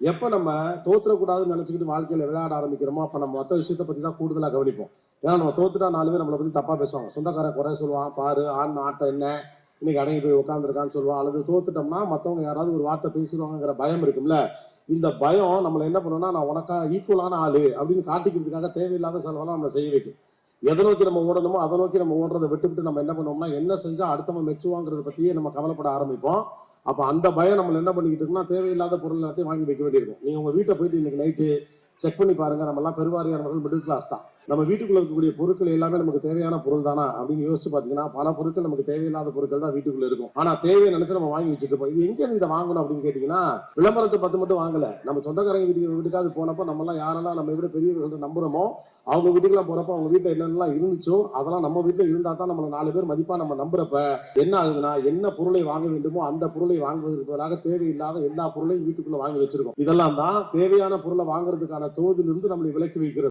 எப்போ நம்ம தோத்துறக்கூடாதுன்னு நினச்சிக்கிட்டு வாழ்க்கையில் விளையாட ஆரம்பிக்கிறோமோ அப்போ நம்ம மொத்த விஷயத்தை பற்றி தான் கூடுதலாக கவனிப்போம். ஏன்னா நம்ம தோத்துட்டா நாலு பேர் நம்மளை பற்றி தப்பாக பேசுவாங்க. சொந்தக்காரன் குறை சொல்லுவான் பாரு ஆண் ஆட்டம் என்ன? இன்னைக்கு அடங்கி போய் உட்காந்துருக்கான்னு சொல்லுவான். அல்லது தோத்துட்டோம்னா மற்றவங்க யாராவது ஒரு வார்த்தை பேசிடுவாங்கிற பயம் இருக்கும்ல. இந்த பயம் நம்மளை என்ன பண்ணணும்னா நான் உனக்கா ஈக்குவலான ஆளு அப்படின்னு காட்டிக்கிறதுக்காக தேவையில்லாத செலவெல்லாம் நம்மளை செய்ய வைக்கும். எதை நோக்கி நம்ம ஓடணுமோ அதை நோக்கி நம்ம ஓடுறதை விட்டுவிட்டு நம்ம என்ன பண்ணுவோம்னா என்ன செஞ்சால் அடுத்தவன் மெச்சுவாங்கிறத பற்றியே நம்ம கவலைப்பட ஆரம்பிப்போம். அப்போ அந்த பயம் நம்மளை என்ன பண்ணிக்கிட்டு இருக்குன்னா தேவையில்லாத பொருள் எல்லாத்தையும் வாங்கி வைக்க வேண்டியிருக்கும். நீங்கள் உங்கள் வீட்டை போயிட்டு இன்னைக்கு நைட்டு செக் பண்ணி பாருங்கள் நம்மலாம் எல்லாம் பெருவாரியானவர்கள் மிடில் கிளாஸ் தான். நம்ம வீட்டுக்குள்ள இருக்கக்கூடிய பொருட்கள் எல்லாமே நமக்கு தேவையான பொருள் தானா அப்படின்னு யோசிச்சு பாத்தீங்கன்னா பல பொருட்கள் நமக்கு தேவையில்லாத பொருட்கள் தான் வீட்டுக்குள்ள இருக்கும். ஆனா தேவையை நினைச்சு நம்ம வாங்கி வச்சுட்டு இருப்போம் இது எங்க இதை வாங்கணும் அப்படின்னு கேட்டீங்கன்னா விளம்பரத்தை பத்து மட்டும் வாங்கல. நம்ம சொந்தக்காரங்க வீட்டுக்கு வீட்டுக்காவது போனப்போ நம்ம எல்லாம் யாரெல்லாம் நம்ம எப்படி பெரியவர்கள் நம்புறோமோ அவங்க வீட்டுக்குலாம் போறப்ப அவங்க வீட்டுல என்னென்னலாம் இருந்துச்சோ அதெல்லாம் நம்ம வீட்டுல இருந்தா தான் நம்மள நாலு பேர் மதிப்பா நம்ம நம்புறப்ப என்ன ஆகுதுன்னா என்ன பொருளை வாங்க வேண்டுமோ அந்த பொருளை வாங்குவதற்கு பதிலாக தேவையில்லாத எல்லா பொருளையும் வீட்டுக்குள்ள வாங்கி வச்சிருக்கோம். இதெல்லாம் தான் தேவையான பொருளை வாங்குறதுக்கான தோதிலிருந்து நம்மளை விலக்கி வைக்கிறது.